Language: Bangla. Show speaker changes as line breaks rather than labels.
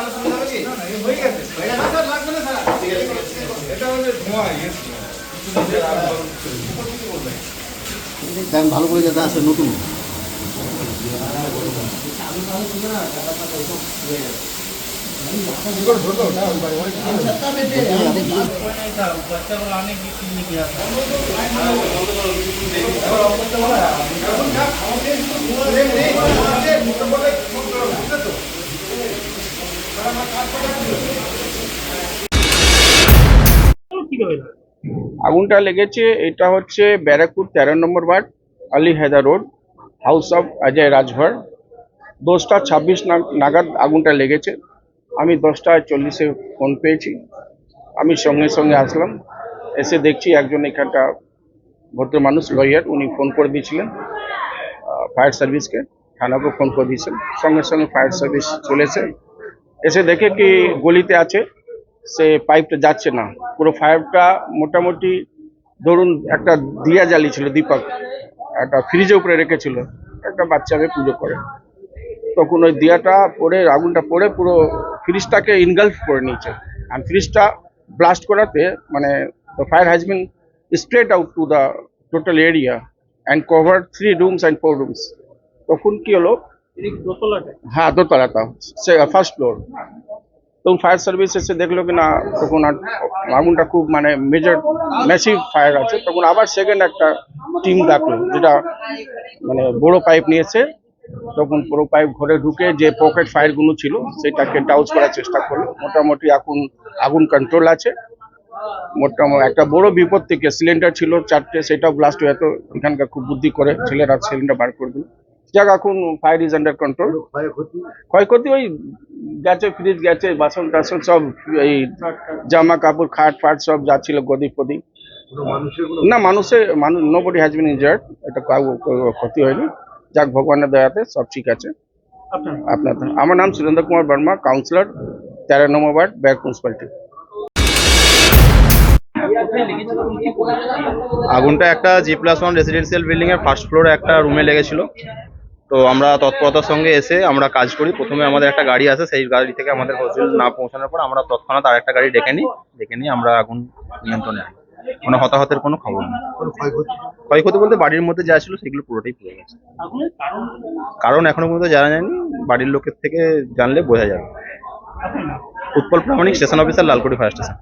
মানুষ হয়ে যাবে কি? হয়ে গেছে। স্যার ভালো করে যাতে আসে নতুন।
অনেক আগুনটা লেগেছে, এটা হচ্ছে ব্যারাকপুর তেরো number ward, Ali Haider road house of Ajay Rajbhar দশটা ছাব্বিশ নাগাদ আগুনটা লেগেছে। আমি দশটা চল্লিশে ফোন পেয়েছি। আমি সঙ্গে সঙ্গে আসলাম। এসে দেখছি একজন এখানটা ভদ্র মানুষ লয়ার উনি ফোন করে দিয়েছিলেন। ফায়ার সার্ভিসকে থানাকে ফোন করে দিয়েছেন। সঙ্গে সঙ্গে ফায়ার সার্ভিস চলেছে। এসে দেখে কি গলিতে আছে। সে পাইপটা যাচ্ছে না। পুরো ফায়ারটা মোটামুটি ধরুন একটা দিয়া জ্বালিয়েছিল দীপক। একটা ফ্রিজের উপরে রেখেছিল। একটা বাচ্চা মেয়ে পুজো করে। তখন ওই দিয়াটা পড়ে আগুনটা পড়ে পুরো ফ্রিজটাকে ইনগালফ করে নিয়েছে। আর ফ্রিজটা ব্লাস্ট করাতে মানে the fire has been spread out to the total area and cover three rooms and four rooms তখন কি হলো? হ্যাঁ দোতলাটা। সে ফার্স্ট ফ্লোর তখন ফায়ার সার্ভিস এসে দেখল কি না তখন আর আগুনটা খুব মানে মেজর ম্যাসিভ ফায়ার আছে তখন আবার সেকেন্ড একটা টিম ডাকলো যেটা মানে বড় পাইপ নিয়েছে তখন পুরো পাইপ ঘরে ঢুকে যে পকেট ফায়ারগুলো ছিল সেটাকে ডাউজ করার চেষ্টা করল মোটামুটি এখন আগুন কন্ট্রোল আছে মোটামুটি একটা বড় বিপদ থেকে সিলিন্ডার ছিল চারটে সেটাও ব্লাস্ট হয়ে এখানকার খুব বুদ্ধি করে ছেলেরা সিলিন্ডার বার করে দিল। যাক এখন ফায়ার ইজ আন্ডার কন্ট্রোল ক্ষয়ক্ষতি ওই গেছে ফ্রিজ গেছে বাসন টাসন সব এই জামা কাপড় খাট ফাট সব যাচ্ছিল গদি ফদি না মানুষের মানুষ nobody has been injured এটা ক্ষতি হয়নি। যাক ভগবানের দয়াতে সব ঠিক আছে। আপনার আমার নাম সুরেন্দ্র কুমার বর্মা কাউন্সিলর তেরো নম্বর ওয়ার্ড ব্যাক মিউনিসিপালিটি
আগুনটা একটা G plus one residential building এর ফার্স্ট ফ্লোরে একটা রুমে লেগেছিল। তো আমরা তৎপরতার সঙ্গে এসে আমরা কাজ করি। প্রথমে আমাদের একটা গাড়ি আছে সেই গাড়ি থেকে আমাদের হসপিটাল না পৌঁছানোর পর আমরা তৎক্ষণাৎ আর একটা গাড়ি ডেকে নিই ডেকে নিয়ে আমরা আগুন নিয়ন্ত্রণে আনি। কোনো হতাহতের কোনো খবর নেই। ক্ষয়ক্ষতি? বলতে বাড়ির মধ্যে যা ছিল সেগুলো পুরোটাই পুড়ে গেছে। কারণ এখনও পর্যন্ত জানা যায়নি বাড়ির লোকের থেকে জানলে বোঝা যাবে। Utpal Pramanik station officer Lalkuri fire station